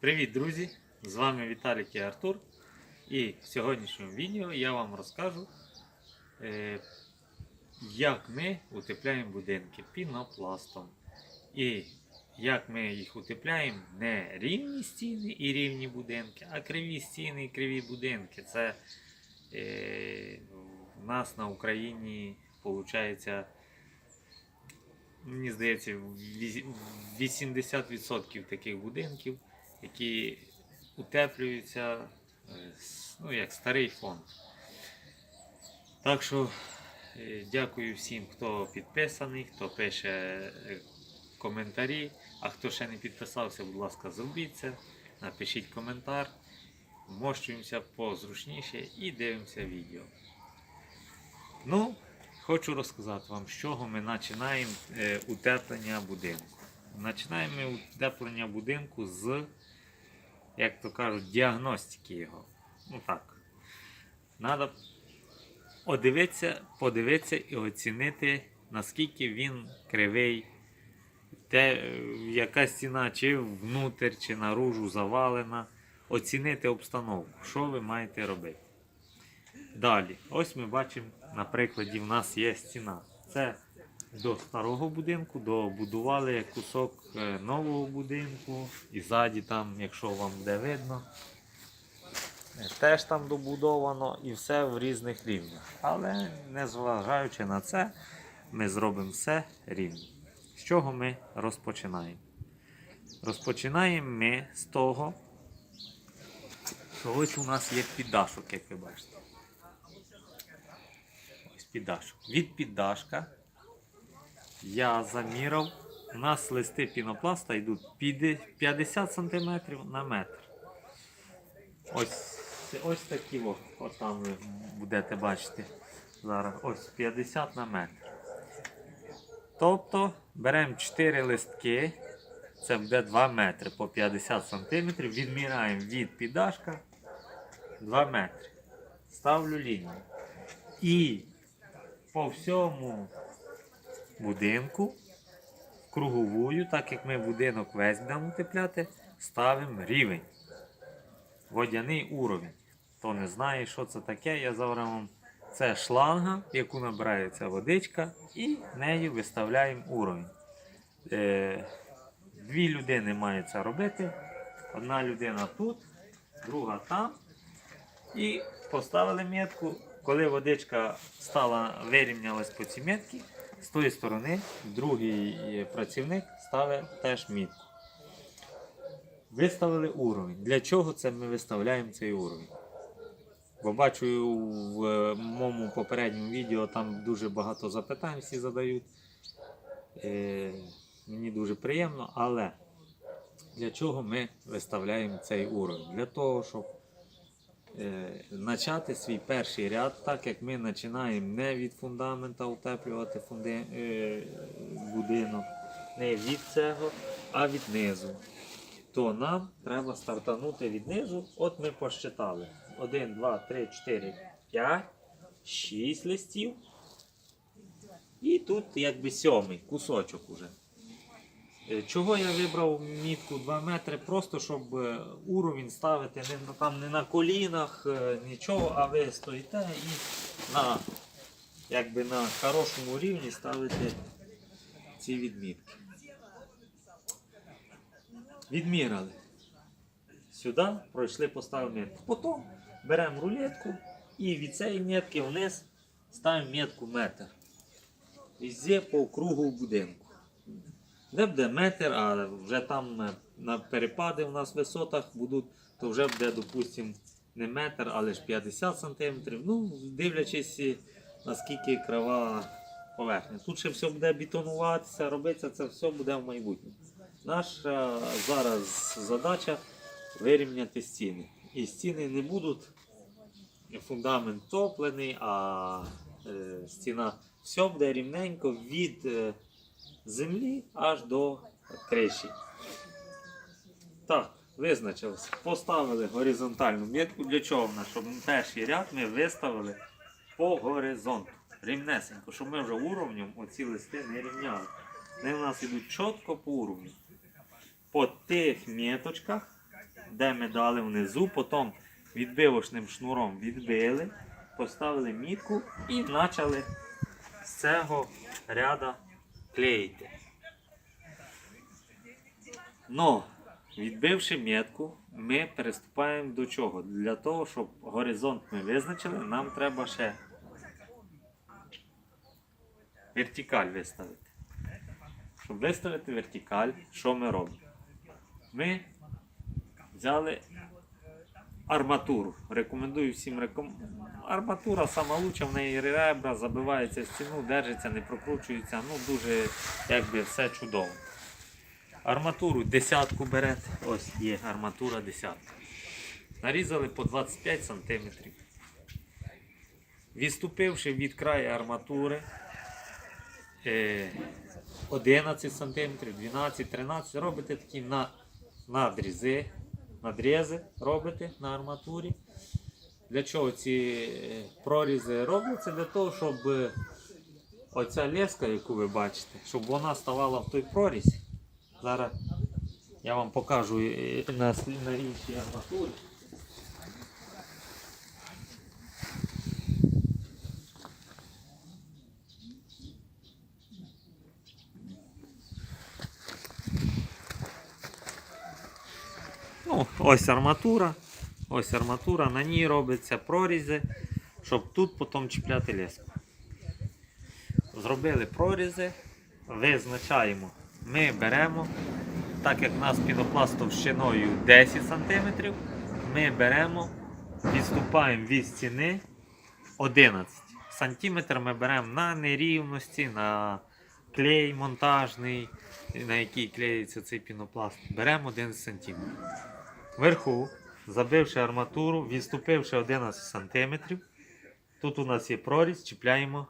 Привіт, друзі! З вами Віталік і Артур. І в сьогоднішньому відео я вам розкажу, е, як ми утепляємо будинки пінопластом. І як ми їх утепляємо не рівні стіни і рівні будинки, а криві стіни і криві будинки. Це е, в нас на Україні виходить, мені здається, 80% таких будинків які утеплюються, е, ну, як старий фонд. Так що е, дякую всім, хто підписаний, хто пише е, коментарі. А хто ще не підписався, будь ласка, зробіть це. Напишіть коментар. Вмощуємося позручніше і дивимося відео. Ну, хочу розказати вам, з чого ми починаємо утеплення будинку. Починаємо утеплення будинку з, як то кажуть, діагностики його. Ну так. Треба подивитися, подивитися і оцінити, наскільки він кривий, те, яка стіна, чи внутрь, чи наружу завалена. Оцінити обстановку, що ви маєте робити. Далі, ось ми бачимо, на прикладі, в нас є стіна. Це до старого будинку, добудували кусок е, нового будинку. І ззаді там, якщо вам буде видно, е, теж там добудовано і все в різних рівнях. Але незважаючи на це, ми зробимо все рівно. З чого ми розпочинаємо? Розпочинаємо ми з того, що ось у нас є піддашок, як ви бачите. Ось піддашок. Від піддашка я заміряв. У нас листи пінопласта йдуть 50 см на метр. Ось, ось такі о, от там ви будете бачити зараз. Ось 50 на метр. Тобто беремо 4 листки, це буде 2 метри по 50 см, відміряємо від піддашка 2 метри. Ставлю лінію. І по всьому будинку круговую, так як ми будинок весь будемо утепляти, ставимо рівень. Водяний уровень. Хто не знає, що це таке, я зараз вам. Це шланга, в яку набирається водичка, і нею виставляємо уровень. Е, дві людини мають це робити. Одна людина тут, друга там. І поставили метку. Коли водичка стала, вирівнялась по цій метці, з тої сторони другий е, працівник ставить теж мітку. Виставили уровень. Для чого це ми виставляємо цей уровень? Бо бачу в е, моєму попередньому відео там дуже багато запитань всі задають. Е, мені дуже приємно, але для чого ми виставляємо цей уровень? Для того, щоб е, почати свій перший ряд, так як ми починаємо не від фундамента утеплювати фунди, е, будинок, не від цього, а від низу. То нам треба стартанути від низу. От ми посчитали. 1, 2, 3, 4, 5, 6 листів. І тут якби сьомий кусочок уже. Е, Чого я вибрав мітку 2 метри? Просто щоб е, уровень ставити не, там, не на колінах, е, нічого, а ви стоїте і на, якби на хорошому рівні ставите ці відмітки. Відміряли. Сюди пройшли, поставили метку. Потім беремо рулетку і від цієї метки вниз ставимо метку метр. Везде по кругу будинку. Де буде метр, а вже там е, на перепади у нас в висотах будуть, то вже буде, допустимо, не метр, але ж 50 см. Ну, дивлячись, е, наскільки крава поверхня. Тут ще все буде бетонуватися, робитися, це все буде в майбутньому. Наша зараз задача вирівняти стіни. І стіни не будуть фундамент топлений, а е, стіна все буде рівненько від е, землі аж до криші. Так, визначилися. Поставили горизонтальну метку. Для чого в нас? Щоб перший ряд ми виставили по горизонту. Рівнесенько, щоб ми вже уровнем оці листи не рівняли. Вони у нас йдуть чітко по уровню. По тих меточках де ми дали внизу, потім відбивочним шнуром відбили, поставили мітку і почали з цього ряда клеїти. Но, відбивши метку, ми переступаємо до чого? Для того, щоб горизонт ми визначили, нам треба ще вертикаль виставити. Щоб виставити вертикаль, що ми робимо? Ми взяли арматуру. Рекомендую всім реком... Арматура сама лучша, в неї ребра, забивається в стіну, держиться, не прокручується. Ну дуже якби все чудово. Арматуру десятку берете. Ось є арматура десятка. Нарізали по 25 см. Відступивши від краю арматури е, 11 см, 12, 13 робите такі надрізи, надрізи робите на арматурі. Для чого ці е, прорізи робляться? Для того, щоб е, оця леска, яку ви бачите, щоб вона ставала в той прорізь. Зараз я вам покажу е, на іншій арматурі. Ну, ось арматура. Ось арматура, на ній робиться прорізи, щоб тут потім чіпляти леску. Зробили прорізи, визначаємо. Ми беремо, так як у нас пінопласт товщиною 10 см, ми беремо, відступаємо від стіни 11 см ми беремо на нерівності, на клей монтажний, на який клеїться цей пінопласт. Беремо 11 см. Вверху, забивши арматуру, відступивши 11 см, тут у нас є проріз, чіпляємо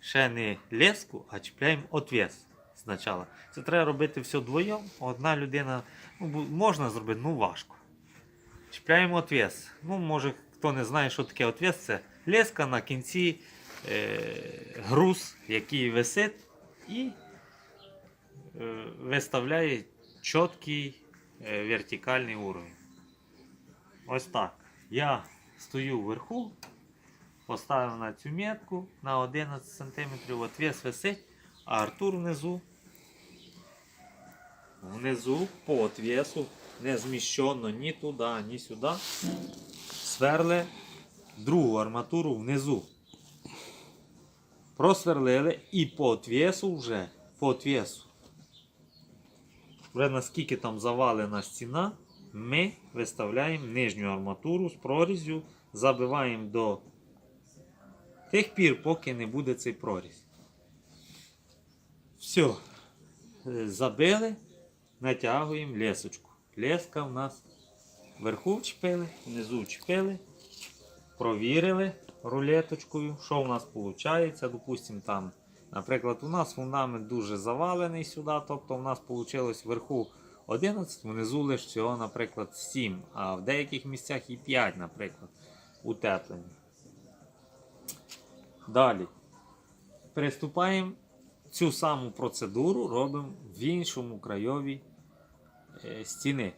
ще не леску, а чіпляємо отвес спочатку. Це треба робити все вдвоєм. Одна людина ну, можна зробити, ну важко. Чіпляємо отвес. Ну, може, хто не знає, що таке отвес, це леска на кінці е, груз, який висить і е, виставляє чіткий вертикальний уровень. Ось так. Я стою вверху, поставив на цю метку на 11 см, отвес висить, а Артур внизу. Внизу по отвесу не зміщено ні туди, ні сюди. Сверли другу арматуру внизу. Просверлили і по отвесу вже, по отвесу. Вже наскільки там завалена стіна, ми виставляємо нижню арматуру з прорізю, забиваємо до тих пір, поки не буде цей проріз. Все. Е, Забили, натягуємо лесочку. Леска в нас вверху вчепили, внизу вчепили, провірили рулеточкою, що у нас виходить. Допустимо, там, наприклад, у нас фундамент дуже завалений сюди, тобто у нас вийшло вверху 11, внизу лише всього, наприклад, 7, а в деяких місцях і 5, наприклад, утеплені. Далі. Приступаємо цю саму процедуру робимо в іншому крайові е, стіни.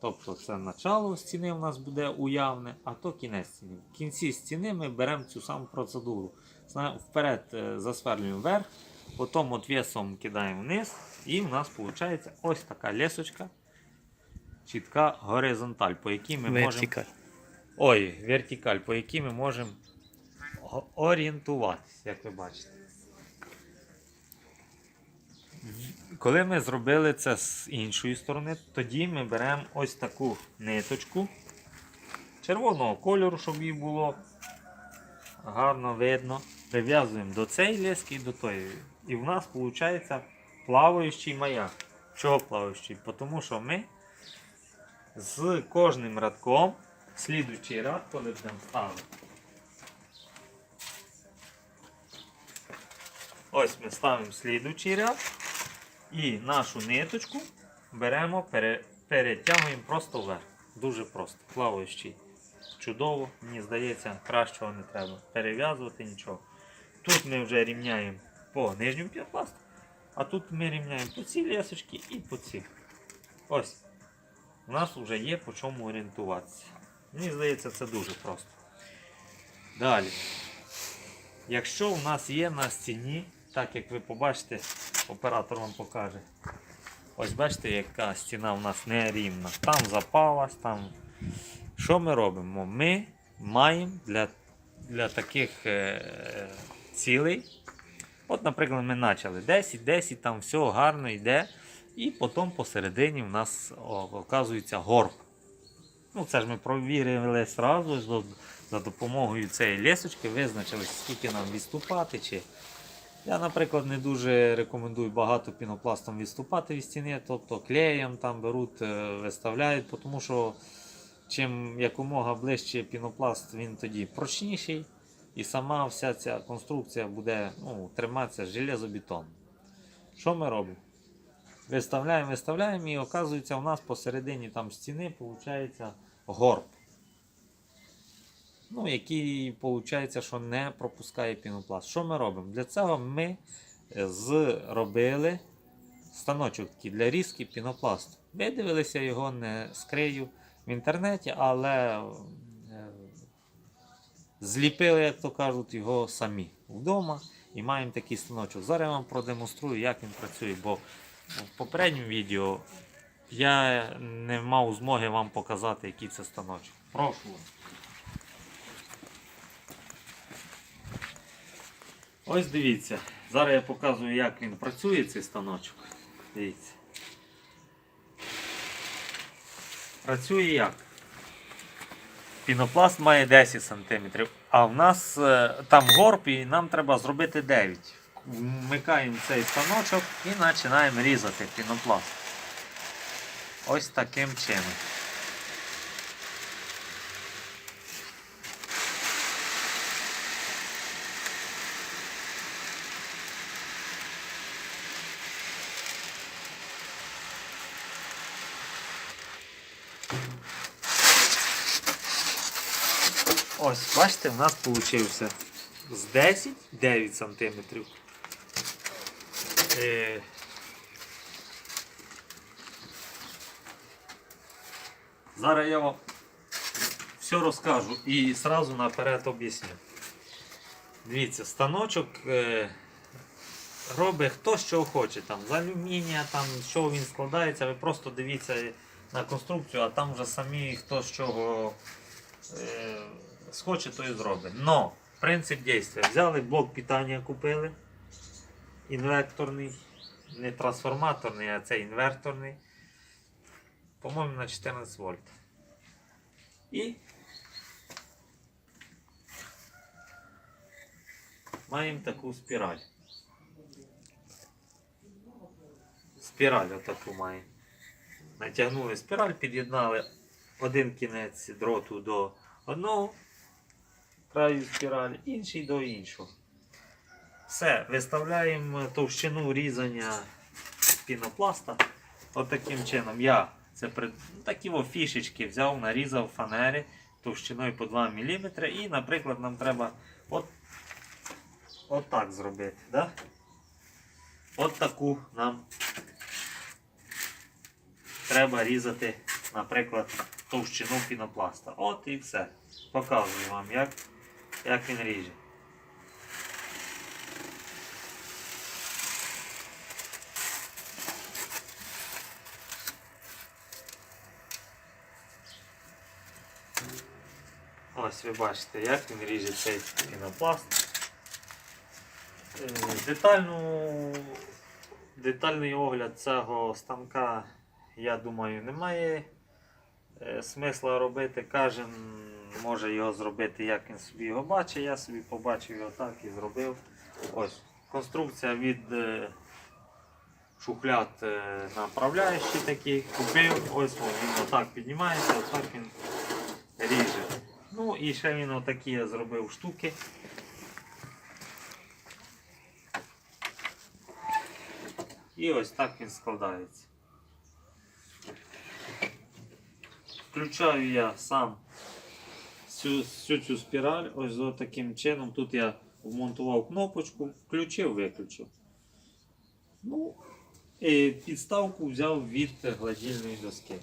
Тобто це начало стіни у нас буде уявне, а то кінець стіни. В кінці стіни ми беремо цю саму процедуру. Вперед е, засверлюємо вверх, потім отвесом кидаємо вниз, і в нас виходить ось така лесочка, чітка горизонталь, по якій ми можемо. Ой, вертикаль, по якій ми можемо орієнтуватися, як ви бачите. Коли ми зробили це з іншої сторони, тоді ми беремо ось таку ниточку червоного кольору, щоб її було гарно видно. Прив'язуємо до цієї лески і до тої. І в нас виходить плаваючий маяк. Чого плаваючий? Тому що ми з кожним радком, слідуючий ряд, коли будемо. Ось ми ставимо слідуючий ряд і нашу ниточку беремо, пере, перетягуємо просто вверх. Дуже просто. Плаваючий. Чудово, мені здається, кращого не треба. Перев'язувати нічого. Тут ми вже рівняємо по нижньому пінопласту, а тут ми рівняємо по цій лісочці і по цій. Ось. у нас вже є по чому орієнтуватися. Мені здається, це дуже просто. Далі. Якщо у нас є на стіні, так як ви побачите, оператор вам покаже. Ось бачите, яка стіна у нас нерівна. Там запалась, там. Що ми робимо? Ми маємо для, для таких е, цілей. От, наприклад, ми почали 10, 10, там все гарно йде. І потім посередині в нас о, оказується горб. Ну, це ж ми провірили одразу за, за допомогою цієї лісочки, визначили, скільки нам відступати. Чи... Я, наприклад, не дуже рекомендую багато пінопластом відступати від стіни, тобто клеєм там беруть, е, виставляють, тому що чим якомога ближче пінопласт, він тоді прочніший. І сама вся ця конструкція буде ну, триматися железобетон. Що ми робимо? Виставляємо, виставляємо і оказується у нас посередині там стіни виходить горб. Ну, який виходить, що не пропускає пінопласт. Що ми робимо? Для цього ми е, зробили станочок такий для різки пінопласту. Видивилися його не скрию в інтернеті, але зліпили, як то кажуть, його самі вдома і маємо такий станочок. Зараз я вам продемонструю, як він працює, бо в попередньому відео я не мав змоги вам показати, який це станочок. Прошу. Ось дивіться. Зараз я показую, як він працює, цей станочок. Дивіться. Працює як? Пінопласт має 10 см, а в нас е, там горб і нам треба зробити 9. Вмикаємо цей станочок і починаємо різати пінопласт. Ось таким чином. Ось, бачите, в нас вийшло з 10 9 см. Е, Зараз я вам все розкажу і одразу наперед об'ясню. Дивіться, станочок е, робить хто що хоче. Там, з алюмінія, там, з чого він складається, ви просто дивіться на конструкцію, а там вже самі хто з чого е, схоче, то і зробить. Но принцип дійства. Взяли блок питання, купили. Інверторний, не трансформаторний, а це інверторний. По-моєму, на 14 вольт. І маємо таку спіраль. Спіраль отаку маємо. Натягнули спіраль, під'єднали один кінець дроту до одного краю спіралі, інший до іншого. Все, виставляємо товщину різання пінопласта. От таким чином я це при... ну, такі фішечки взяв, нарізав фанери товщиною по 2 мм. І, наприклад, нам треба от, от так зробити. Да? От таку нам треба різати, наприклад, товщину пінопласта. От і все. Показую вам, як, як він ріже. Ось ви бачите, як він ріже цей пінопласт. Е, Детальну, детальний огляд цього станка, я думаю, немає е, смисла робити. Кожен може його зробити, як він собі його бачить. Я собі побачив його так і зробив. Ось конструкція від е, шухляд е, направляючий такий. Купив, ось він отак піднімається, отак він ріже. Ну і ще він отакі я зробив штуки. І ось так він складається. Включаю я сам всю, всю цю спіраль, ось таким чином. Тут я вмонтував кнопочку, включив, виключив. Ну, і підставку взяв від гладільної доски.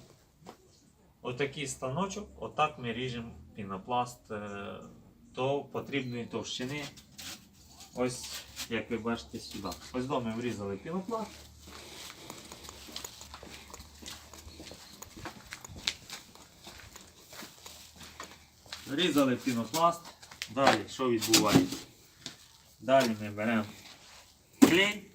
отакий станочок, отак ми ріжемо пінопласт е, до потрібної товщини. Ось, як ви бачите, сюди. Ось до ми врізали пінопласт. Різали пінопласт. Далі що відбувається? Далі ми беремо клей.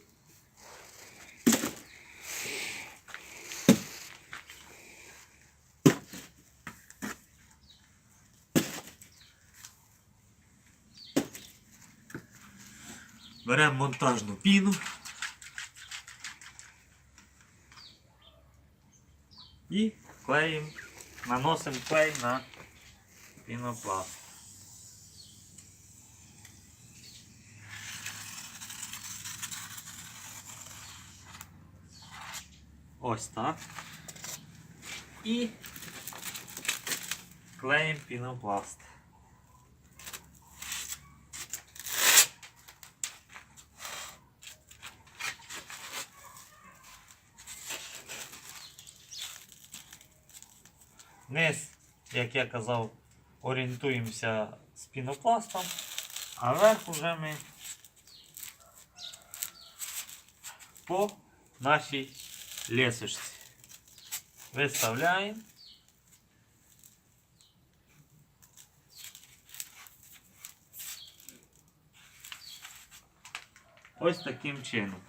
Беремо монтажну піну. І клеїмо, наносимо клей на пінопласт. Ось так. І клеїмо пінопласт. Низ, як я казав, орієнтуємося з пінопластом, а верх уже ми по нашій лесочці. Виставляємо. Ось таким чином.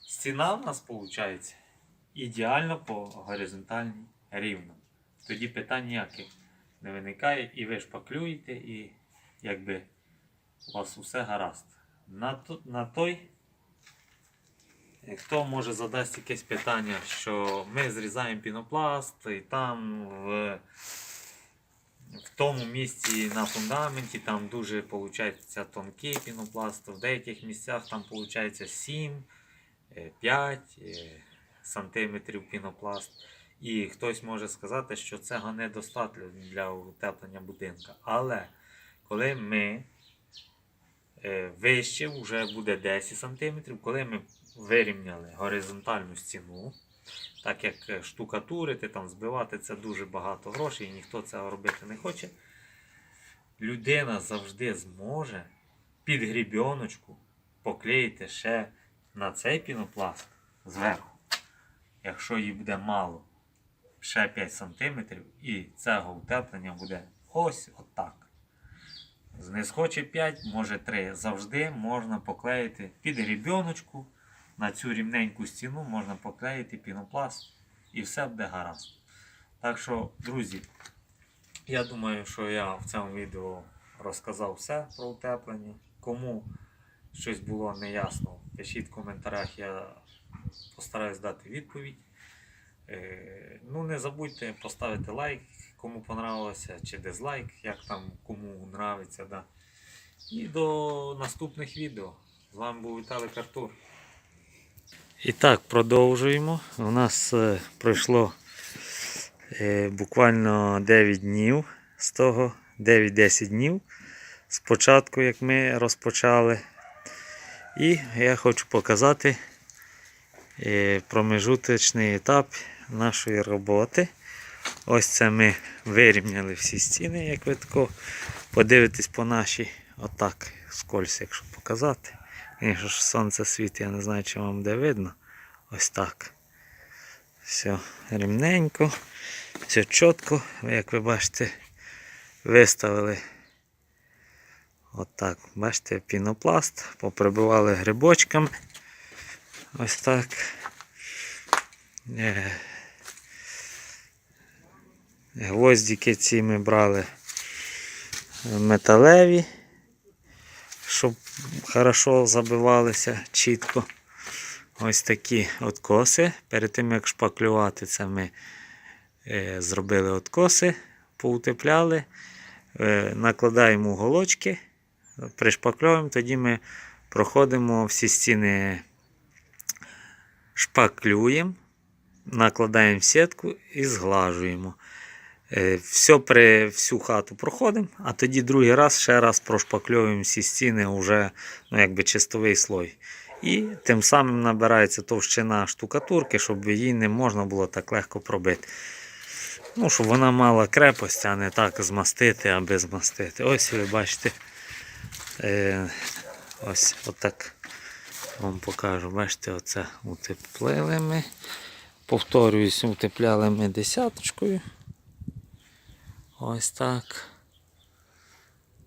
Стіна в нас виходить ідеально по горизонтальній рівно. Тоді питань ніяких не виникає, і ви шпаклюєте, і якби у вас усе гаразд. На, на той Хто може задасть якесь питання, що ми зрізаємо пінопласт і там в, в тому місці на фундаменті там дуже виходить, тонкий пінопласт, в деяких місцях там виходить 7, е, 5 е, сантиметрів пінопласт. І хтось може сказати, що цього недостатньо для утеплення будинка. Але коли ми е, вище вже буде 10 см, коли ми вирівняли горизонтальну стіну, так як е, штукатурити, там, збивати це дуже багато грошей, і ніхто цього робити не хоче. Людина завжди зможе під грібіночку поклеїти ще на цей пінопласт зверху, якщо їй буде мало, ще 5 см, і цього утеплення буде ось отак. Не схоче 5, може 3. Завжди можна поклеїти під грібіночку на цю рівненьку стіну можна поклеїти пінопласт і все буде гаразд. Так що, друзі, я думаю, що я в цьому відео розказав все про утеплення. Кому щось було неясно, пишіть в коментарях, я постараюсь дати відповідь. Е, Ну, не забудьте поставити лайк, кому понравилося, чи дизлайк, як там кому нравиться. Да. І до наступних відео. З вами був Віталій Артур. І так, продовжуємо. У нас е, пройшло е, буквально 9 днів з того, 9-10 днів з початку, як ми розпочали. І я хочу показати промежуточний етап нашої роботи. Ось це ми вирівняли всі стіни, як ви тако подивитесь по нашій, отак, скользь, якщо показати. Звісно ж сонце світить, я не знаю, чи вам де видно. Ось так. Все рівненько, все чітко, як ви бачите, виставили отак. Бачите, пінопласт, поприбивали грибочками. Ось так. Е, Гвоздики ці ми брали металеві, щоб хорошо забивалися чітко. Ось такі откоси. Перед тим як шпаклювати це ми е, зробили откоси, поутепляли, е, накладаємо уголочки, пришпаклюємо, тоді ми проходимо всі стіни, шпаклюємо, накладаємо сітку і зглажуємо. Е, Все при всю хату проходимо, а тоді другий раз ще раз прошпакльовуємо всі стіни вже ну, якби чистовий слой. І тим самим набирається товщина штукатурки, щоб її не можна було так легко пробити. Ну, щоб вона мала крепость, а не так змастити, аби змастити. Ось ви бачите. Е, ось отак вам покажу. Бачите, оце утеплили ми. Повторююсь, утепляли ми десяточкою. Ось так.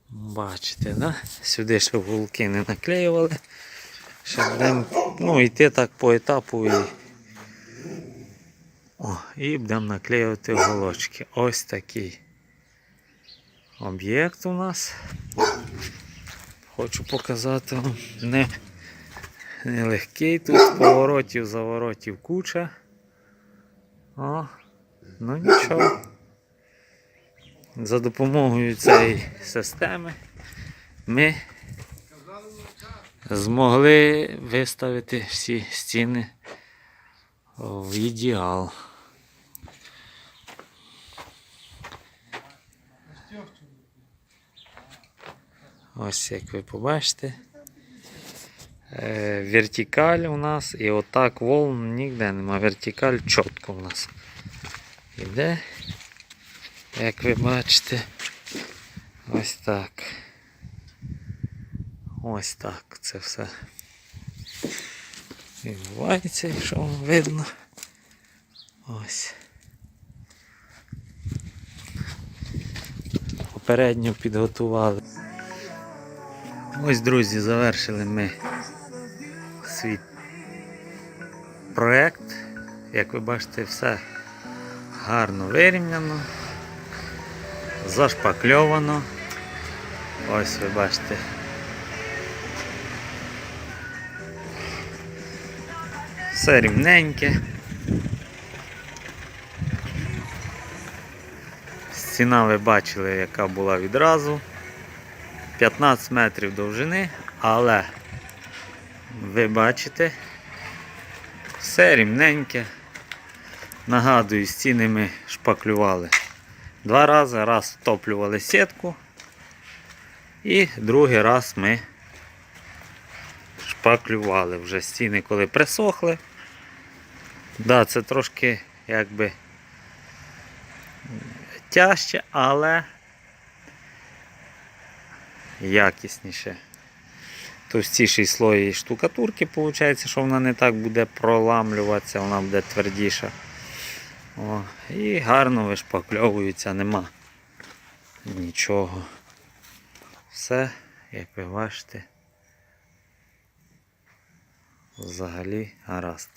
Бачите, да? Сюди ще вулки не наклеювали. Ще будемо ну, йти так по етапу і, О, і будемо наклеювати голочки. Ось такий об'єкт у нас. Хочу показати вам. Не, не легкий тут поворотів, заворотів куча. О, ну нічого. За допомогою цієї системи ми змогли виставити всі стіни в ідеал. Ось як ви побачите. Е, Вертикаль у нас і отак волн ніде нема. Вертикаль чітко у нас іде. Як ви бачите, ось так. Ось так це все відбувається, якщо вам видно. Ось. Попередньо підготували. Ось, друзі, завершили ми свій проект. Як ви бачите, все гарно вирівняно, зашпакльовано. Ось ви бачите. Все рівненьке. Стіна ви бачили, яка була відразу. 15 метрів довжини, але ви бачите, все рівненьке. Нагадую, стіни ми шпаклювали два рази. Раз втоплювали сітку. І другий раз ми шпаклювали вже стіни, коли присохли. Да, це трошки якби тяжче, але якісніше. Товстіший слой штукатурки, виходить, що вона не так буде проламлюватися, вона буде твердіша. О, і гарно вишпакльовується, нема нічого. Все, як ви бачите, взагалі гаразд.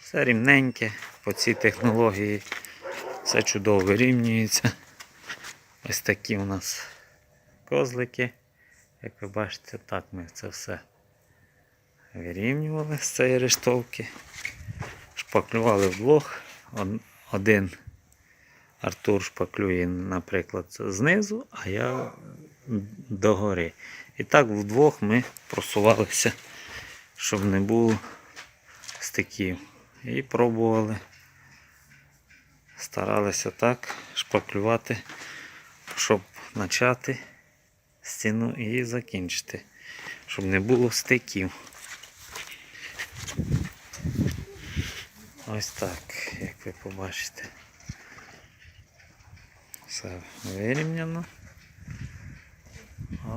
Все рівненьке по цій технології. Все чудово вирівнюється. Ось такі у нас козлики. Як ви бачите, так ми це все вирівнювали з цієї рештовки. Шпаклювали вдвох. Один Артур шпаклює, наприклад, знизу, а я догори. І так вдвох ми просувалися, щоб не було стиків. І пробували. Старалися так шпаклювати, щоб почати стіну і закінчити, щоб не було стиків. Ось так, як ви побачите. Все вирівняно.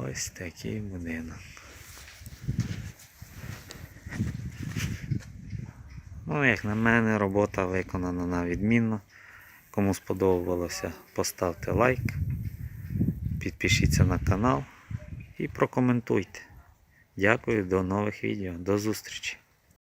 Ось такий будинок. Ну, як на мене, робота виконана на відмінно. Кому сподобалося, поставте лайк, підпишіться на канал і прокоментуйте. Дякую, до нових відео, до зустрічі!